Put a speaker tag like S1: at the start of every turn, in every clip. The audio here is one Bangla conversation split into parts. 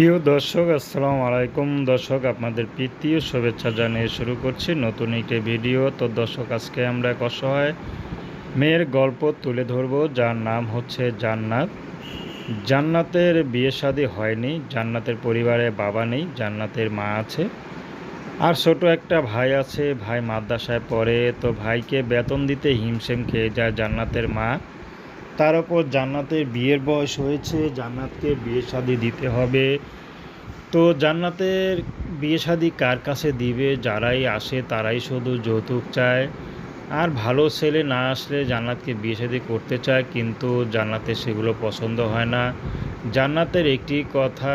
S1: প্রিয় দর্শক, আসসালামু আলাইকুম। দর্শক, আপনাদের প্রীতি ও শুভেচ্ছা জানিয়ে শুরু করছি নতুন একটি ভিডিও। তো দর্শক, আজকে আমরা এক অসহায় মেয়ের গল্প তুলে ধরব, যার নাম হচ্ছে জান্নাত। জান্নাতের বিয়ে শাদী হয়নি, জান্নাতের পরিবারে বাবা নেই, জান্নাতের মা আছে। আর ছোট একটা ভাই আছে, ভাই মাদ্রাসায় পড়ে, তো ভাইকে বেতন দিতে হিমশিম খেয়ে যায় জান্নাতের মা। তার ওপর জান্নাতের বিয়ের বয়স হয়েছে, জান্নাতকে বিয়ে শাদি দিতে হবে। তো জান্নাতের বিয়ে শাদি কার কাছে দিবে? যারাই আসে তারাই শুধু যৌতুক চায়। আর ভালো ছেলে না আসলে জান্নাতকে বিয়ে শাদি করতে চায়, কিন্তু জান্নাতের সেগুলো পছন্দ হয় না। জান্নাতের একটি কথা,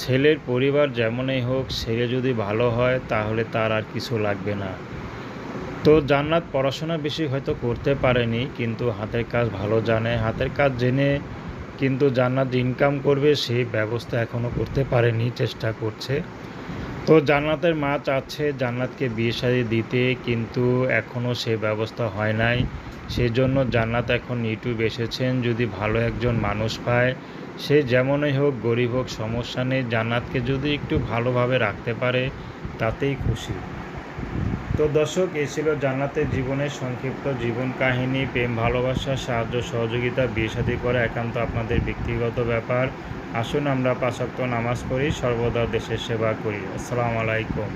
S1: ছেলের পরিবার যেমনই হোক, ছেলে যদি ভালো হয় তাহলে তার আর কিছু লাগবে না। তো জান্নাত পড়াশোনা বেশি হয়তো করতে পারেনি, কিন্তু হাতের কাজ ভালো জানে। হাতের কাজ জেনে কিন্তু জান্নাত ইনকাম করবে সেই ব্যবস্থা এখনও করতে পারেনি, চেষ্টা করছে। তো জান্নাতের মা চাচ্ছে জান্নাতকে বিয়ে শাদি দিতে, কিন্তু এখনও সে ব্যবস্থা হয় নাই। সেজন্য জান্নাত এখন ইউটিউব এসেছেন, যদি ভালো একজন মানুষ পায়, সে যেমনই হোক গরিব হোক, সমস্যা নেই। জান্নাতকে যদি একটু ভালোভাবে রাখতে পারে, তাতেই খুশি। তো দর্শক এ ছিল জান্নাতের জীবনের সংক্ষিপ্ত জীবন কাহিনী, প্রেম, ভালোবাসা, সাহায্য, সহযোগিতা, বিয়ে সাদী করা একান্ত আপনাদের ব্যক্তিগত ব্যাপার। আসুন আমরা পাশাক্ত নামাজ পড়ি, সর্বদা দেশের সেবা করি। আসসালামু আলাইকুম।